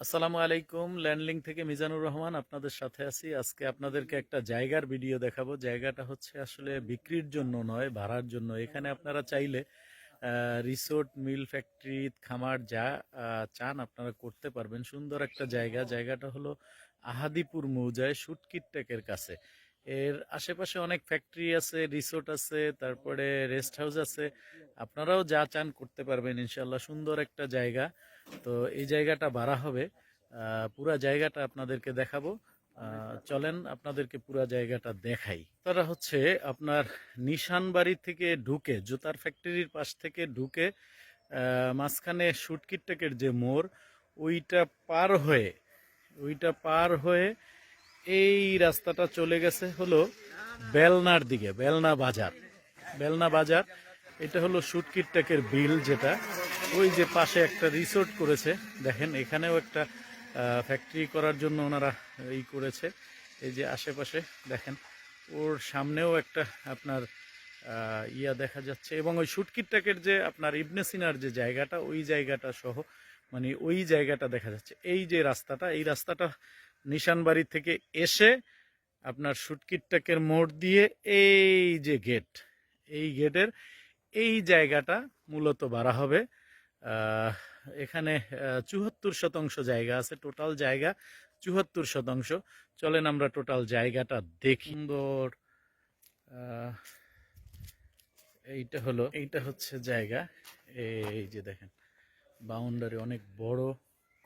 আসসালামু আলাইকুম, ল্যান্ডলিং থেকে মিজানুর রহমান আপনাদের সাথে আছি। আজকে আপনাদেরকে একটা জায়গার ভিডিও দেখাবো। জায়গাটা হচ্ছে আসলে বিক্রির জন্য নয়, ভাড়ার জন্য। এখানে আপনারা চাইলে রিসোর্ট, মিল ফ্যাক্টরি, খামার যা চান আপনারা করতে পারবেন। সুন্দর একটা জায়গা। জায়গাটা হলো আহাদিপুর মৌজায় সুটকিট টেকের কাছে। এর আশেপাশে অনেক ফ্যাক্টরি আছে, রিসোর্ট আছে, তারপরে রেস্ট হাউস আছে। আপনারাও যা চান করতে পারবেন ইনশাল্লাহ সুন্দর একটা জায়গা। তো এই জায়গাটা ভাড়া হবে। পুরা জায়গাটা আপনাদেরকে দেখাবো। চলেন আপনাদেরকে পুরা জায়গাটা দেখাই। তারা হচ্ছে আপনার নিশান বাড়ি থেকে ঢুকে, জুতার ফ্যাক্টরির পাশ থেকে ঢুকে মাঝখানে সুটকিটটেকের যে মোড়, ওইটা পার হয়ে, ওইটা পার হয়ে এই রাস্তাটা চলে গেছে হলো বেলনার দিকে, বেলনা বাজার। বেলনা বাজার, এটা হলো সুটকিটটেকের বিল যেটা। ওই যে পাশে একটা রিসোর্ট করেছে। দেখেন, এখানেও একটা ফ্যাক্টরি করার জন্য ওনারা ই করেছে। এই যে আশেপাশে, দেখেন, ওর সামনেও একটা আপনার ইয়া দেখা যাচ্ছে। এবং ওই সুটকিটটাকের যে আপনার ইবনে সিনার যে জায়গাটা, ওই জায়গাটা সহ মানে ওই জায়গাটা দেখা যাচ্ছে। এই যে রাস্তাটা, এই রাস্তাটা নিশানবাড়ি থেকে এসে আপনার সুটকিটটাকের মোড় দিয়ে এই যে গেট এই গেটের এই জায়গাটা মূলত বাড়া হবে। এখানে চুহাত্তর শতাংশ জায়গা আছে, টোটাল জায়গা চুহাত্তর শতাংশ। চলেন আমরা টোটাল জায়গাটা দেখি। সুন্দর এইটা হলো, এইটা হচ্ছে জায়গা। এই যে দেখেন, বাউন্ডারি অনেক বড়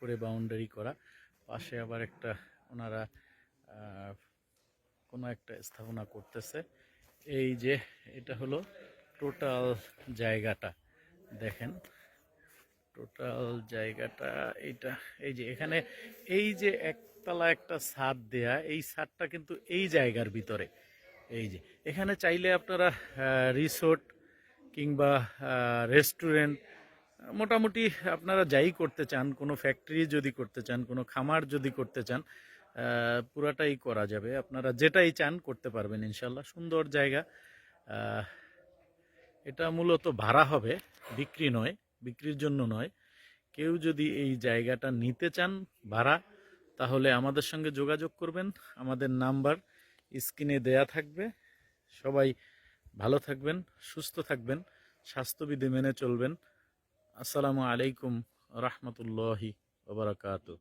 করে বাউন্ডারি করা। পাশে আবার একটা, ওনারা কোনো একটা স্থাপনা করতেছে। এই যে, এটা হলো টোটাল জায়গাটা, দেখেন। টোটাল জায়গাটা এইটা, এই যে এখানে এই যে একতলা একটা ছাদ দেয়া, এই ছাদটা কিন্তু এই জায়গার ভিতরে। এই যে এখানে চাইলে আপনারা রিসোর্ট কিংবা রেস্টুরেন্ট, মোটামুটি আপনারা যাই করতে চান, কোনো ফ্যাক্টরি যদি করতে চান, কোনো খামার যদি করতে চান পুরাটাই করা যাবে। আপনারা যেটাই চান করতে পারবেন ইনশাল্লাহ সুন্দর জায়গা। এটা মূলত ভাড়া হবে, বিক্রি নয়। বিক্রির জন্য নয়। কেউ যদি এই জায়গাটা নিতে চান ভাড়া, তাহলে আমাদের সঙ্গে যোগাযোগ করবেন। আমাদের নাম্বার স্ক্রিনে দেয়া থাকবে। সবাই ভালো থাকবেন, সুস্থ থাকবেন, স্বাস্থ্যবিধি মেনে চলবেন। আসসালামু আলাইকুম রহমতুল্লাহি ওবরাকাতু